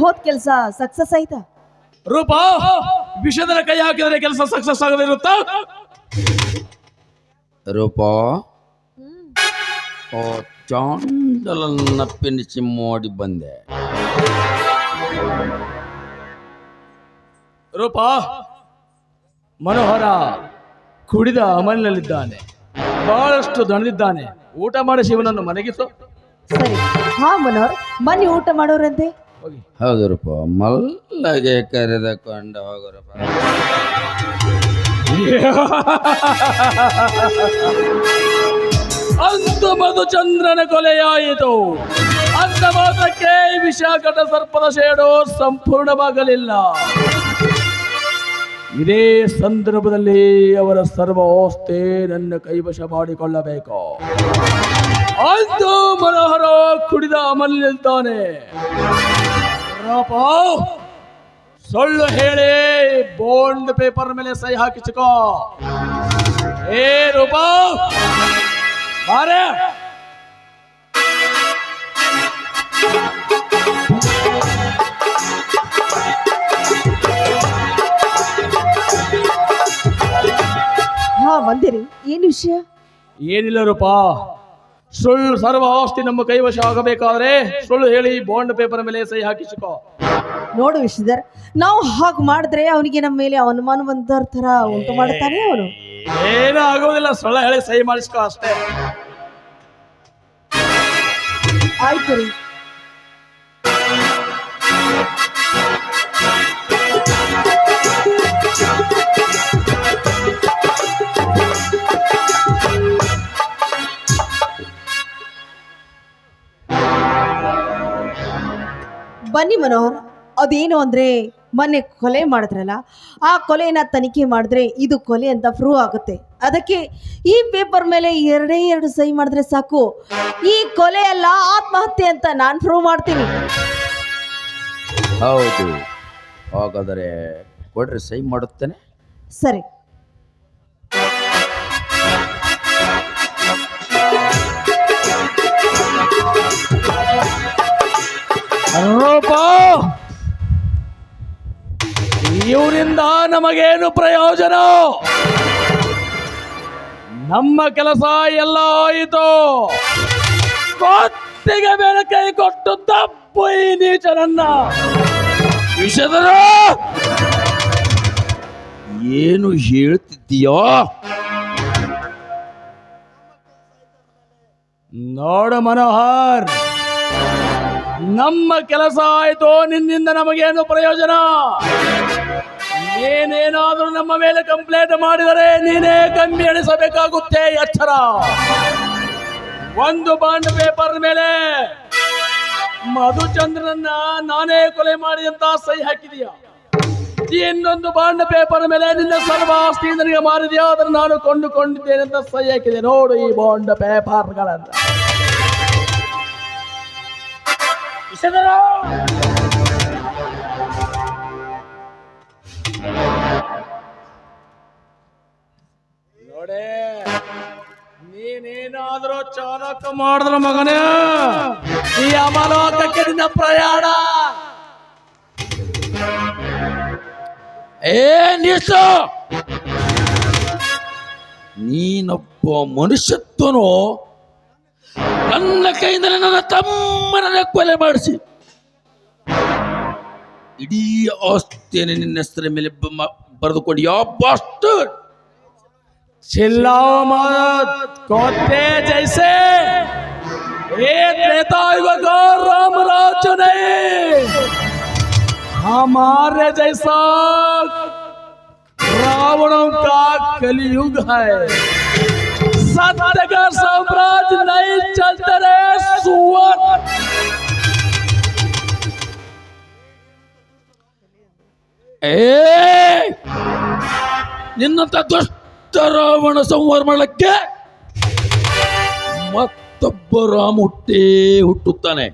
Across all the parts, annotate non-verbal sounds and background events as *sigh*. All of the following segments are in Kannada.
ಹೋದ್ ಕೆಲಸ ಸಕ್ಸಸ್ ಆಯ್ತಾ ರೂಪ ವಿಷದರ ಕೈ ಹಾಕಿದರೆ ಕೆಲಸ ಸಕ್ಸಸ್ ಆಗದಿರುತ್ತ ಇರುತ್ತಾ? ರೂಪ ಓ ಚಾಂಡಲನ್ನ ಪಿನಿಸಿ ಮಾಡಿ ಬಂದೆ. ರೂಪ ಮನೋಹರ ಕುಡಿದ ಅಮಲಿನಲ್ಲಿದ್ದಾನೆ. ಬಹಳಷ್ಟು ದಣದಿದ್ದಾನೆ. ಊಟ ಮಾಡಿ ಶಿವನನ್ನು ಮನೆಗಿಸು. ಸರಿ. ಹಾ ಮನೋಹರ್ ಮನೆ ಊಟ ಮಾಡೋರಂತೆ. ಹೋಗಿ. ಮಲ್ಲಗೆ ಕರೆದುಕೊಂಡು ಹೋಗುರಪ್ಪ. ಮಧು *laughs* ಚಂದ್ರನ ಕೊಲೆಯಾಯಿತು. ಅಂತ ಮಾತ್ರಕ್ಕೆ ವಿಶಾಖಟ ಸರ್ಪದ ಶೇಡು ಸಂಪೂರ್ಣವಾಗಲಿಲ್ಲ. ಇದೇ ಸಂದರ್ಭದಲ್ಲಿ ಅವರ ಸರ್ವ ಆಸ್ತಿ ನನ್ನ ಕೈವಶ ಮಾಡಿಕೊಳ್ಳಬೇಕು. ಅಂತೂ ಮನೋಹರ ಕುಡಿದ ಅಮಲಿದ್ದಾನೆ ರಾಪ ಸುಳ್ಳು ಹೇಳಿ ಬೋಂಡ್ ಪೇಪರ್ ಮೇಲೆ ಸಹಿ ಹಾಕಿಸಿಕೋ. ಏ ರೂಪಾ ಬಾರೆ. ಹಾ ಬಂದಿರಿ. ಏನ್ ವಿಷಯ? ಏನಿಲ್ಲ ರೂಪ. ಸುಳ್ಳು ಸರ್ವ ಆಸ್ತಿ ನಮ್ಮ ಕೈವಶ ಆಗಬೇಕಾದ್ರೆ ಸುಳ್ಳು ಹೇಳಿ ಬಾಂಡ್ ಪೇಪರ್ ಮೇಲೆ ಸಹಿ ಹಾಕಿಸಿಕೋ. ನೋಡು ವಿಶ್ವಧರ್ ನಾವು ಹಾಗೆ ಮಾಡಿದ್ರೆ ಅವನಿಗೆ ನಮ್ಮ ಮೇಲೆ ಅನುಮಾನ ಬಂದರ ತರ ಉಂಟು ಮಾಡ್ತಾನೆ ಅವನು. ಏನೂ ಆಗೋದಿಲ್ಲ ಸುಳ್ಳು ಹೇಳಿ ಸಹಿ ಮಾಡಿಸ್ಕೋ ಅಷ್ಟೇ. ಆಯ್ತು ರೀ. ಬನ್ನಿ ಮನೋಹರ್ ಅದೇನು ಅಂದರೆ ಮೊನ್ನೆ ಕೊಲೆ ಮಾಡಿದ್ರಲ್ಲ ಆ ಕೊಲೆಯನ್ನು ತನಿಖೆ ಮಾಡಿದ್ರೆ ಇದು ಕೊಲೆ ಅಂತ ಪ್ರೂವ್ ಆಗುತ್ತೆ. ಅದಕ್ಕೆ ಈ ಪೇಪರ್ ಮೇಲೆ ಎರಡೇ ಎರಡು ಸಹಿ ಮಾಡಿದ್ರೆ ಸಾಕು. ಈ ಕೊಲೆ ಅಲ್ಲ ಆತ್ಮಹತ್ಯೆ ಅಂತ ನಾನು ಪ್ರೂವ್ ಮಾಡ್ತೀನಿ. ಹೌದು. ಹಾಗಾದರೆ ಕೊಡ್ರಿ ಸಹಿ ಮಾಡುತ್ತೇನೆ? ಸರಿ. ಇವರಿಂದ ನಮಗೇನು ಪ್ರಯೋಜನ? ನಮ್ಮ ಕೆಲಸ ಎಲ್ಲ ಆಯಿತು ಕೊತ್ತಿಗೆ ಮೇಲೆ ಕೈ ಕೊಟ್ಟು ತಪ್ಪು ಈ ನೀಚನನ್ನ. ವಿಷದರು ಏನು ಹೇಳ್ತಿದ್ದೀಯೋ? ನೋಡ ಮನೋಹರ್, ನಮ್ಮ ಕೆಲಸ ಆಯಿತು, ನಿನ್ನಿಂದ ನಮಗೇನು ಪ್ರಯೋಜನ? ನೀನೇನಾದ್ರೂ ನಮ್ಮ ಮೇಲೆ ಕಂಪ್ಲೇಂಟ್ ಮಾಡಿದರೆ ನೀನೇ ಕಮ್ಮಿ ಎಣಿಸಬೇಕಾಗುತ್ತೆ, ಎಚ್ಚರ. ಒಂದು ಬಾಂಡ್ ಪೇಪರ್ ಮೇಲೆ ಮಧುಚಂದ್ರನ್ನ ನಾನೇ ಕೊಲೆ ಮಾಡಿ ಅಂತ ಸಹಿ ಹಾಕಿದೀಯ? ಇನ್ನೊಂದು ಬಾಂಡ್ ಪೇಪರ್ ಮೇಲೆ ನಿನ್ನ ಸರ್ವ ಆಸ್ತಿ ನನಗೆ ಮಾರಿದೆಯಾ? ಅದನ್ನು ನಾನು ಕೊಂಡುಕೊಂಡಿದ್ದೇನೆ ಅಂತ ಸಹಿ ಹಾಕಿದೆ. ನೋಡು ಈ ಬಾಂಡ್ ಪೇಪರ್ಗಳನ್ನ ನೋಡೇ, ನೀನೇನಾದ್ರೂ ಚಾಲಕ ಮಾಡಿದ್ರ ಮಗನೇ, ಈ ಅಮಲೋಕಕ್ಕೆ ನಿನ್ನ ಪ್ರಯಾಣ. ಏ ನೀಸು ನೀನೊಬ್ಬ ಮನುಷ್ಯತ್ವನು ನನ್ನ ಕೈಯಿಂದ ನನ್ನ ತಮ್ಮನ ಕೊಲೆ ಮಾಡಿಸಿ. ಇಡೀ ಆಸ್ತಿಯನ್ನು ನಿನ್ನ ಹೆಸರ ಮೇಲೆ ಬರೆದುಕೊಂಡು ಯಾವ ಬಾಸ್ಟರ್ಡ್. चिल्लाओ मत कोते जैसे एक नेता राम राज हमारे जैसा रावणों का कलयुग है। सत्य का साम्राज्य नहीं चलते रहे सुवर ए! निन्नता दुष्ट ರಾವಣ ಸಂಹಾರ ಮಾಡಕ್ಕೆ ಮತ್ತೊಬ್ಬ ರಾಮ ಹುಟ್ಟೇ ಹುಟ್ಟುತ್ತಾನೆ.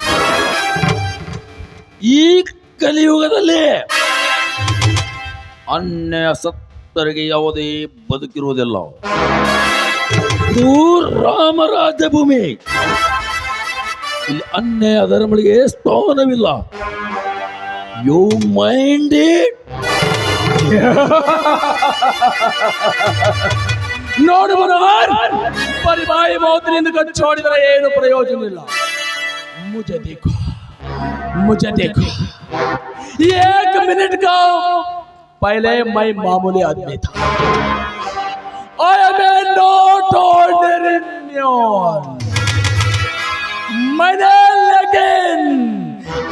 ಈ ಕಲಿಯುಗದಲ್ಲಿ ಅನ್ಯ ಸತ್ತರಿಗೆ ಯಾವುದೇ ಬದುಕಿರುವುದಿಲ್ಲ. ಇದು ರಾಮರಾಜ ಭೂಮಿ ಇಲ್ಲಿ ಅನ್ಯ ಧರ್ಮಗಳಿಗೆ ಸ್ಥಾನವಿಲ್ಲ. ಯು ಮೈಂಡ್ ನೋಡು ಮನೋಹರ್ ಬರಿ ಬಾಯಿ ಮೌತಿನಿಂದ ಕಚ್ಚೋಡಿದರೆ ಏನು ಪ್ರಯೋಜನ ಇಲ್ಲ ಮುಜೆ ದೇಖೋ ಮುಜೆ ದೇಖೋ एक मिनट का पहले मैं मामूली आदमी था I am a not ordinary man. मैंने लेकिन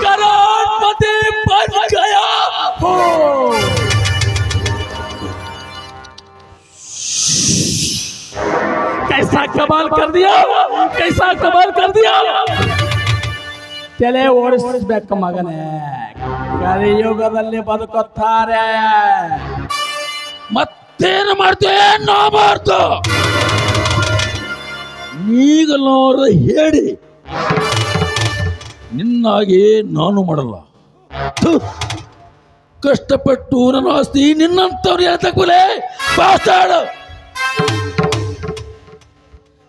करोड़पति बन गया कैसा कमाल कर दिया कैसा कमाल कर दिया ತಲೆ ಓಡಿಸ್ಬೇಕು ಮಗನೇ ಕಲಿಯುಗದಲ್ಲಿ ಬದುಕುತ್ತಾರೆ ಮತ್ತೇನು ಮಾಡ್ತೇವೆ ನಾ ಮಾಡ್ತು ಈಗಲಾರ ಹೇಳಿ ನಿನ್ನಾಗಿ ನಾನು ಮಾಡಲ್ಲ ಥು. ಕಷ್ಟಪಟ್ಟು ನನ್ನ ಆಸ್ತಿ ನಿನ್ನಂತವ್ರು ಹೇಳ್ತಕ್ಕಲೆ ಬಾಸ್ತಾಡು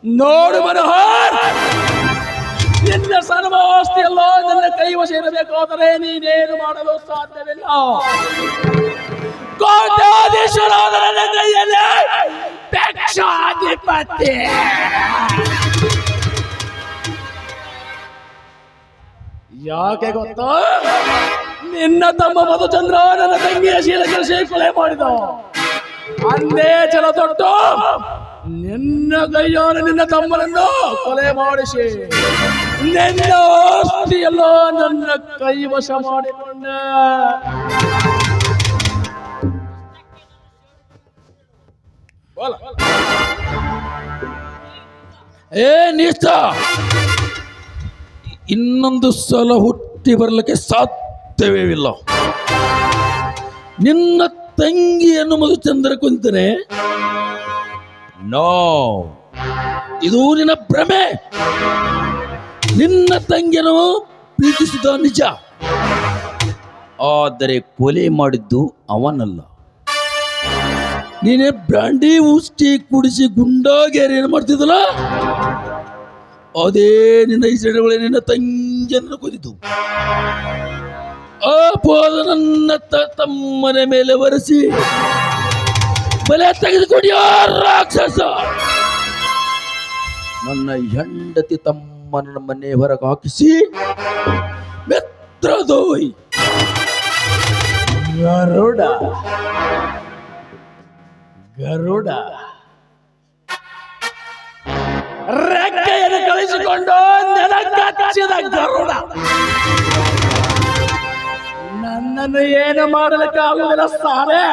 ನೋಡು ಮನೋಹರ್ ನಿನ್ನ ಸರ್ವಾಸ್ತಿಯಲ್ಲೋ ನನ್ನ ಕೈವಶ ಇರಬೇಕಾದರೆ ನೀನೇನು ಮಾಡಲು ಸಾಧ್ಯವಿಲ್ಲ. ಕೋಟ್ಯಾಧೀಶರಾದ ನನ್ನ ಕೈಯಲ್ಲಿ ಯಾಕೆ ಗೊತ್ತಾ? ನಿನ್ನ ತಮ್ಮ ಮಧುಚಂದ್ರ ನನ್ನ ತಂಗಿಯ ಶೀಲಕೃಷಿ ಕೊಲೆ ಮಾಡಿದ ಅಂದೇ ಚಲ ತೊಟ್ಟು ನಿನ್ನ ಕೈಯೋರು ನಿನ್ನ ತಮ್ಮನನ್ನು ಕೊಲೆ ಮಾಡಿಸಿ. ನಿನ್ನ ಆಸ್ತಿಯೆಲ್ಲ ನನ್ನ ಕೈವಶ ಮಾಡಿಕೊಂಡ. ಏ ನೀಷ್ಟ ಇನ್ನೊಂದು ಸಲ ಹುಟ್ಟಿ ಬರಲಿಕ್ಕೆ ಸಾಧ್ಯವೇ ಇಲ್ಲ. ನಿನ್ನ ತಂಗಿಯನ್ನು ಮಧುಚಂದ್ರ ಕುಂತನೆ ನೋ ಇದು ನಿನ್ನ ಭ್ರಮೆ. ನಿನ್ನ ತಂಗಿಯನ್ನು ಪ್ರೀತಿಸಿದ ನಿಜ. ಆದರೆ ಕೊಲೆ ಮಾಡಿದ್ದು ಅವನಲ್ಲ. ನೀನೇ ಬ್ರಾಂಡಿ ಉಷ್ಟಿ ಕುಡಿಸಿ ಗುಂಡಾಗೇರಿ ಏನು ಮಾಡ್ತಿದ್ದಲ್ಲ? ಅದೇ ನಿನ್ನ ಹೆಸರುಗಳೇ ನಿನ್ನ ತಂಗಿಯನ್ನು ಕೊದಿತು ಆ ನನ್ನ ತಮ್ಮನ ಮೇಲೆ ಒರೆಸಿ ಬಲೆ ತೆಗೆದುಕೊಂಡು ರಾಕ್ಷಸ? ನನ್ನ ಹೆಂಡತಿ ತಮ್ಮನ ಮನೆ ಹೊರಗೆ ಹಾಕಿಸಿ ಮಿತ್ರದೋಯ್ ಗರುಡ. ಗರುಡ. ರೆಕ್ಕೆಯನ್ನು ಕಳಿಸಿಕೊಂಡು ನೆಲಕ್ಕಚ್ಚಿದ ಗರುಡ. ನನ್ನನ್ನು ಏನು ಮಾಡಲಿಕ್ಕಾಗುವುದಿಲ್ಲ ಸಾರೆ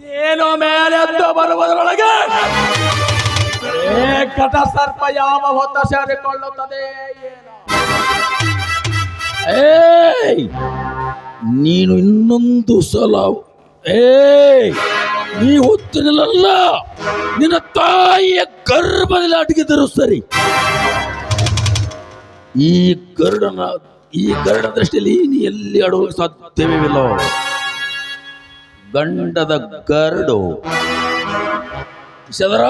ನೀನು ಮೇಲೆದ್ದು ಬರುವುದರೊಳಗೆ ಏ ಕಟ ಸರ್ಪ ಯಾವ ಹೊತ್ತ ಸೇರಿಕೊಳ್ಳುತ್ತದೆ ಏಯ್, ನೀನು ಇನ್ನೊಂದು ಸಲ, ಏಯ್ ನೀ ಹೊತ್ತಿನಲ್ಲ ನಿನ್ನ ತಾಯಿಯ ಗರ್ಭದಲ್ಲಿ ಅಡಗಿದ್ದರು ಸರಿ, ಈ ಗರುಡನ, ಈ ಗರುಡ ದೃಷ್ಟಿಯಲ್ಲಿ ನೀ ಎಲ್ಲಿ ಅಡುವ ಸಾಧ್ಯವೇ ಇಲ್ಲ. ಗಂಡದ ಗರಡು. ಸದರ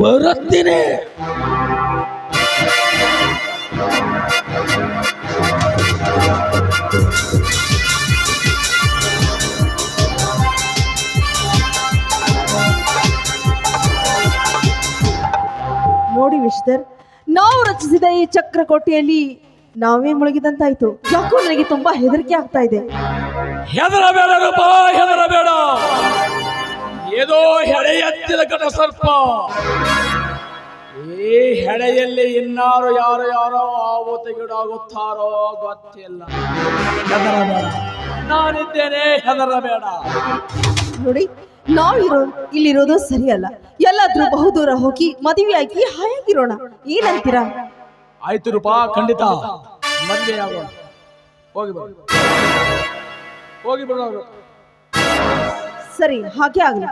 ಬರುತ್ತೇನೆ. ನೋಡಿ ವಿಶ್ವರ್ ನಾವು ರಚಿಸಿದ ಈ ಚಕ್ರಕೋಟೆಯಲ್ಲಿ ನಾವೇ ಮುಳುಗಿದಂತಾಯ್ತು. ಯಾಕೋ ನನಗೆ ತುಂಬಾ ಹೆದರಿಕೆ ಆಗ್ತಾ ಇದೆ. ಹೆದರಬೇಡ ರೂಪ ಹೆದರಬೇಡ. ಹೆಡೆ ಎತ್ತಿದ ಕಟ ಸರ್ಪ. ಈ ಹೆಡೆಯಲ್ಲಿ ಇನ್ನಾರು ಯಾರು ಯಾರೋ ಆವತ್ತಿಗೀಡಾಗುತ್ತಾರೋ ಗೊತ್ತಿಲ್ಲ. ಹೆದರಬೇಡ. ನಾನಿದ್ದೇನೆ ಹೆದರಬೇಡ. ನೋಡಿ ನಾವಿರೋ ಇಲ್ಲಿರೋದು ಸರಿಯಲ್ಲ. ಎಲ್ಲಾದ್ರೂ ಬಹುದೂರ ಹೋಗಿ ಮದುವೆಯಾಗಿ ಹಾಯಾಗಿರೋಣ. ಏನಂತೀರಾ? ಆಯ್ತು ರೂಪಾ ಖಂಡಿತ. ಮದುವೆ ಆಗೋಣ. ಹೋಗಿ ಬರೋಣ ಹೋಗಿ ಬರೋಣ ಸರಿ ಹಾಗೆ ಆಗಲಿ.